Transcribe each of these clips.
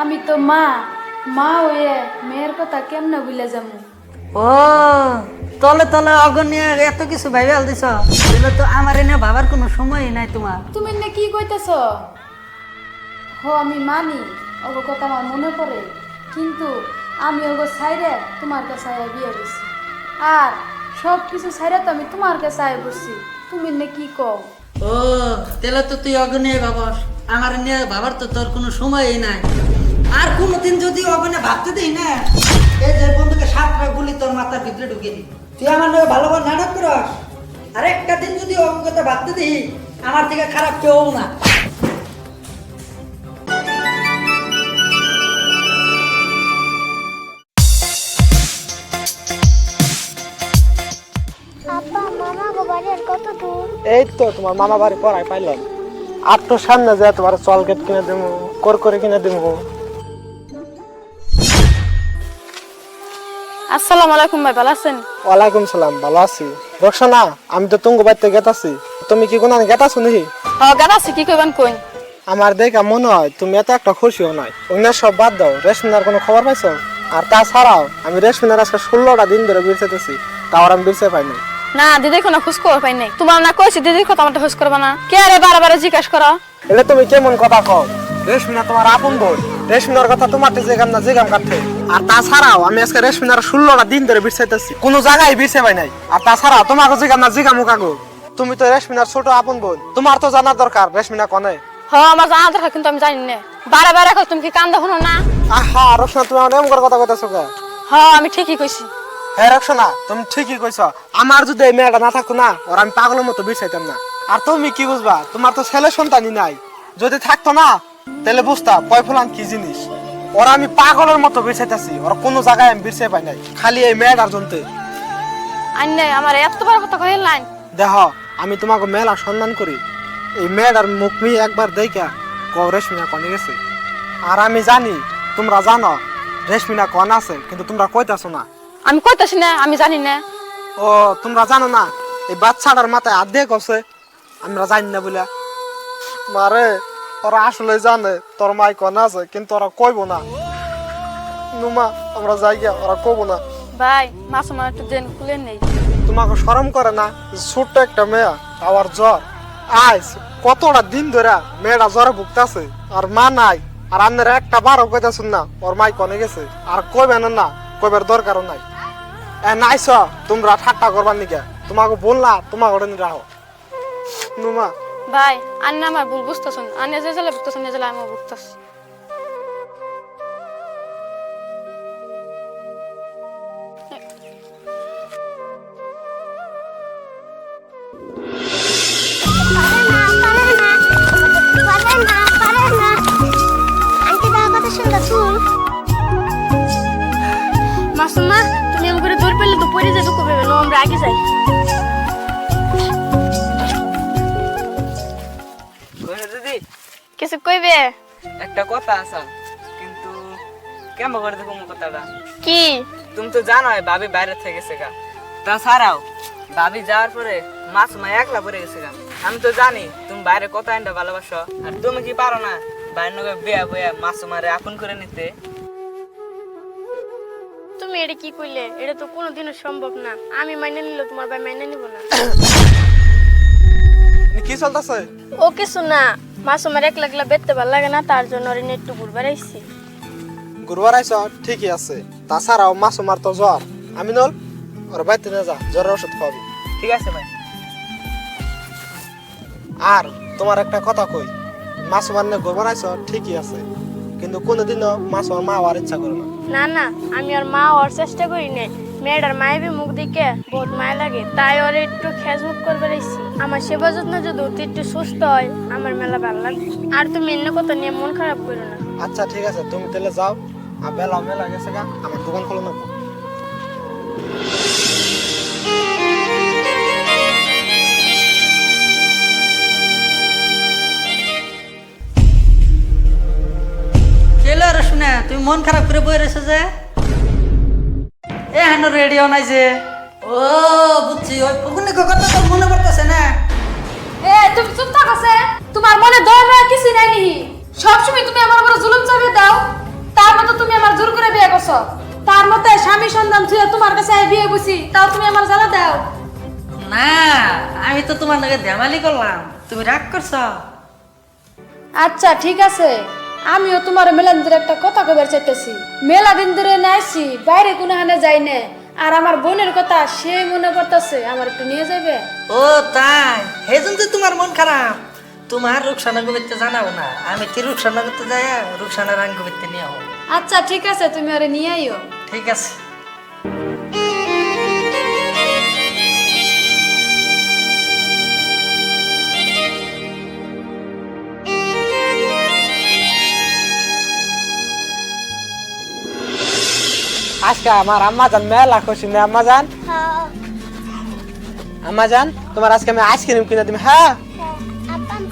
আমি তো মা মা হয়ে মেয়ের কথা কেমনে ভুলে যাব? ও তলে তলে অগণিয়া এত কিছু ভাইবে দিছ দিলে তো আমার এনে ভাবার কোনো সময়ই নাই তোমার। তুমি না কি কইতেছ? হো আমি মানি ওগো কথা আমার মনে পড়ে। কিন্তু আমি ওগো সাইরে তোমার কাছে আয়া বিয়ে করছি আর সব কিছু সাইরে তো আমি তোমার কাছে আয় বসছি। তুমি না কি কও? ও তাহলে তো তুই অগণিয়া ভাবস। আমার নিয়ে ভাবার তো তোর কোনো সময়ই নাই। আর কোনোদিন যদি অগণে ভাবতে দিই না এই যে বন্ধুকে সাতটা গুলি তোর মাথার ভিতরে ঢুকে দিই। তুই আমার নামে ভালো ভালো নাটক করস। আর একটা দিন যদি অঙ্কতা ভাবতে দিই আমার থেকে খারাপ কেউ না। আব্বা মামা গো বাড়ি আর কত দূর? এই তো তোমার মামা বাড়ি পড়াই পাইলাম। আর তো সামনে যায় তোমার চলকেট কিনে দেবো কর করে কিনে দেবো আসসালামু আলাইকুম ভাই ভালো আছেন? ওয়ালাইকুম সালাম ভালো আছি। রোকসানা আমি তো তুঙ্গ বাড়িতে গেতাছি। তুমি কি কোনো গেতাছো নাকি? হ গান আছে কি কইবেন কইন? আমার দেখা মনে হয় তুমি এত একটা খুশিও নয় অন্য সব বাদ দাও রেশমিনার কোনো খবর পাইছো? আর তাছাড়াও আমি রেশমিনার আজকে ষোলোটা দিন ধরে বিরছেতেছি তাও আমি বিরছে পাইনি। না দিদির কোনো খোঁজ খবর পাই নাই। তোমার না কইছি দিদির কথা আমার খোঁজ করবা না। কে আরে বারে বারে জিজ্ঞাসা করো? এটা তুমি কেমন কথা কও? রেশমিনা তোমার আপন বোন। রেশমিনার কথা তোমার তো যেগাম না যেগাম কাটে আর তাছাড়াও আমি আজকে রেশমিনার ষোলোটা দিন ধরে বিরছাইতেছি কোনো জায়গায় বিরছে পাই নাই। আর তাছাড়া তোমাকে যেগাম না যেগামু কাগো তুমি তো রেশমিনার ছোট আপন বোন। তোমার তো জানা দরকার রেশমিনা কনে? হ আমার জানা দরকার কিন্তু আমি জানি না। বারে বারে কও তুমি কি কান্দা শুনো না? আহা রোশনা তুমি আমার এমন কথা কইতাছো কে? হ আমি ঠিকই কইছি। হ্যাঁ রোশনা তুমি ঠিকই কইছো। আমার যদি এই মেয়েটা না থাকতো না ওর আমি পাগলের মতো বিরছাইতাম না। আর তুমি কি বুঝবা তোমার তো ছেলে সন্তানই নাই। যদি থাকতো না তাহলে বুঝতা পয় ফুলান কি জিনিস? ওরা আমি পাগলের মতো বিরছাইতাছি ওরা কোনো জায়গায় আমি বিরছাই পাই নাই। খালি এই মেয়েটার জন্যে আন্নে আমার এত বড় কথা কইল নাই। দেহ আমি তোমাকে মেলা সম্মান করি। এই মেয়েটার মুখ মি একবার দেখা কও রেশমিনা কনে গেছে। আর আমি জানি তোমরা জানো রেশমিনা কন আছে কিন্তু তোমরা কইতাছো না। আমি কইতাছি না আমি জানি না। ও তোমরা জানো না এই বাচ্চাটার মাথায় হাত দিয়ে আমরা জানি না বলে মারে ওরা আসলে জানে তোর মাই কন আছে কিন্তু ওরা কইব না। নুমা আমরা যাই গিয়া ওরা কইব না। ভাই মাছ একটু দেন খুলে নেই। তোমাকে শরম করে না? ছোট্ট একটা মেয়ে আবার জ্বর। আইস কতটা দিন ধরে মেয়েটা জ্বরে ভুগতাছে আর মা নাই আর আপনারা একটা বারও কইতাছুন না ওর মাই কনে গেছে। আর কইবেন না কইবার দরকারও নাই। এ নাইস তোমরা ঠাট্টা করবার নিকে তোমাকে বললা তোমাকে ওটা নিয়ে রাখো। নুমা ভাই, আন্নে আমার ভুল বুঝতেছুন। আন্নে যে জেলে বুঝতেছুন যে জেলে আমি বুঝতেছি। মাসুমা, তুমি এমন দৌড় পেলে তো পরে যাবে কবে? আমরা আগে যাই। দিদি। কিছু কইবে? একটা কথা আছে কিন্তু কেমন করে দেখো কথাটা? কি? তুমি তো জানো ভাবি বাইরে থেকে গেছে গা। তাছাড়াও ভাবি যাওয়ার পরে মাছ মা একলা পড়ে গেছে গা। আমি তো জানি তুমি বাইরে কত আইনটা ভালোবাসো। আর তুমি কি পারো না বাইরের নগে বিয়া বইয়া মাছ মারে আপন করে নিতে? তুমি এটা কি কইলে? এটা তো কোনোদিনও সম্ভব না। আমি মাইনে নিলে তোমার ভাই মাইনে নিব না। কি চলতেছে? ও কিছু না মাসুমার একলা একলা বেরতে ভালো লাগে না তার জন্য ওর একটু ঘুরবার আইছি। গুরুবার আইস ঠিকই আছে। তাছাড়াও মাছ মার তো জ্বর। আমি নল ওর বাড়িতে না যা জ্বরের ওষুধ খাওয়াবি। ঠিক আছে ভাই। আর তোমার একটা কথা কই মাছ মারনে গোবর আইস ঠিকই আছে। কিন্তু কোনোদিনও মাছ আমার মা হওয়ার ইচ্ছা করে না। না না আমি আর মা ওর চেষ্টা করি না মেয়েটার মায়ের মুখ দিকে বহুত মায়া লাগে। তাই ওর একটু খেজ মুখ করবার আইছি আমার সেবা যত্ন যদি অতি একটু সুস্থ হয় আমার মেলা ভালো লাগে আর তুমি এমনি কথা নিয়ে মন খারাপ করো না। আচ্ছা ঠিক আছে তুমি তাহলে যাও। আর বেলা মেলা গেছে গা আমার দোকান খোলো না শুনে তুমি মন খারাপ করে বই রয়েছো যে? এ হেন রেডিও নাই যে। ও বুঝছি ওই ফগুনি কথা তো মনে পড়তেছে না? এ তুমি চুপ থাকো সে তোমার মনে দয় ময়া কিছু নাই নি। সবসময় তুমি আমার উপর জুলুম চাপিয়ে দাও। করছ। তার মতে স্বামী সন্ধান ছুঁয়ে তোমার কাছে বিয়ে বসি তাও তুমি আমার জ্বালা দাও। না আমি তো তোমার নাকি ধেমালি করলাম। তুমি রাগ করছ? আচ্ছা ঠিক আছে। আমিও তোমার মেলান ধরে একটা কথা কবার চাইতেছি। মেলা দিন ধরে নাইছি বাইরে কোনো হানে যাই না। আর আমার বোনের কথা সে মনে করতেছে আমার একটু নিয়ে যাবে ও তাই। হেজন তো তোমার মন খারাপ। তোমার রুকসানা গুবিতে জানাও না। আমি কি রুকসানা করতে যাই রুকসানা রাঙ্গ গুবিতে নিয়ে আচ্ছা ঠিক আছে তুমি আরে নিয়ে আইও। ঠিক আছে। আজকে আমার আম্মা জান মেলা খুশি না আম্মা জান। হ্যাঁ। আম্মা জান তোমার আজকে আমি আইসক্রিম কিনে দিম হ্যাঁ? আমি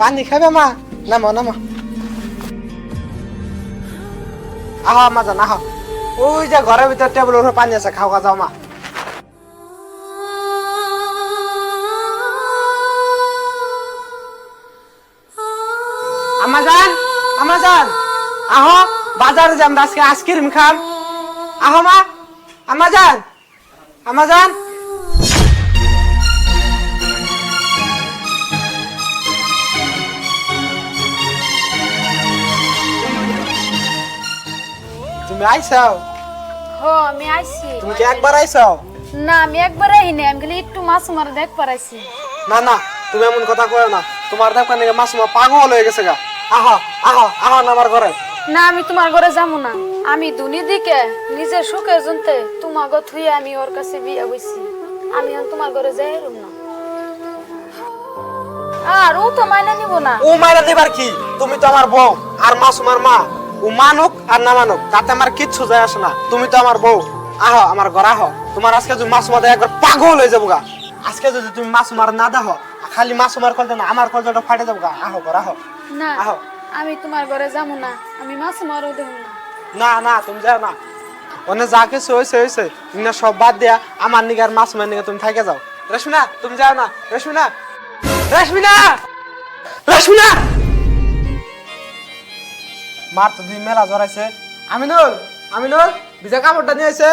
পানি খাবে মা? নামো নামো। আহো আম্মা জান আহো। ওই যে ঘরের ভিতর টেবিল উপরে পানি আছে খাওয়া যাও মা। আম্মা জান আম্মা জান আহো। বাজারে যাম আজকে আইসক্রিম খাম আহো মা আম্মা জান আম্মা তুমি আইসাও? হ আমি আইছি। তুমি কি একবার আইসাও? না আমি একবার আইনি আমি খালি একটু মাছ মার দেখ পারাইছি না না তুমি এমন কথা কয় না। তোমার দোকান থেকে মাছ পাগল হয়ে গেছে গা। আহো আহো আহো না আমার ঘরে। না আমি তোমার ঘরে যাব না। আমি দুনি দিকে নিজের সুখে জনতে তোমার গো থুয়ে আমি ওর কাছে বিয়ে বইছি আমি তোমার ঘরে যাই না। আর ও তো মাইনা নিব না। ও মাইরা দিবার কি? তুমি তো আমার বউ আর মাছ তোমার মা। ও মানুক আর না মানুক তাতে আমার কিচ্ছু যায় আসে না। তুমি তো আমার বউ। আহো আমার ঘর আহো। তোমার আজকে যদি মাছ মাদা একবার পাগল হয়ে যাব গা। আজকে যদি তুমি মাছ মার না দাও খালি মাছ মার কলটা না আমার কলটা ফাটে যাব গা। আহো ঘর আহো। না। আহো। আমি তোমার ঘরে যাব না। আমি মাছ মারও দেব না। না না, তুমি যাও না। অনেক যা কিছু হয়েছে হয়েছে। তুমি না সব বাদ দিয়া আমার নিগার মাছ মার তুমি থাকে যাও। রশ্মিনা, তুমি যাও না। রশ্মিনা! রশ্মিনা! রশ্মিনা! মার তো মেলা জড়াইছে আমিনুল আমিনুল, ভিজা কাপড়টা নিয়ে এসে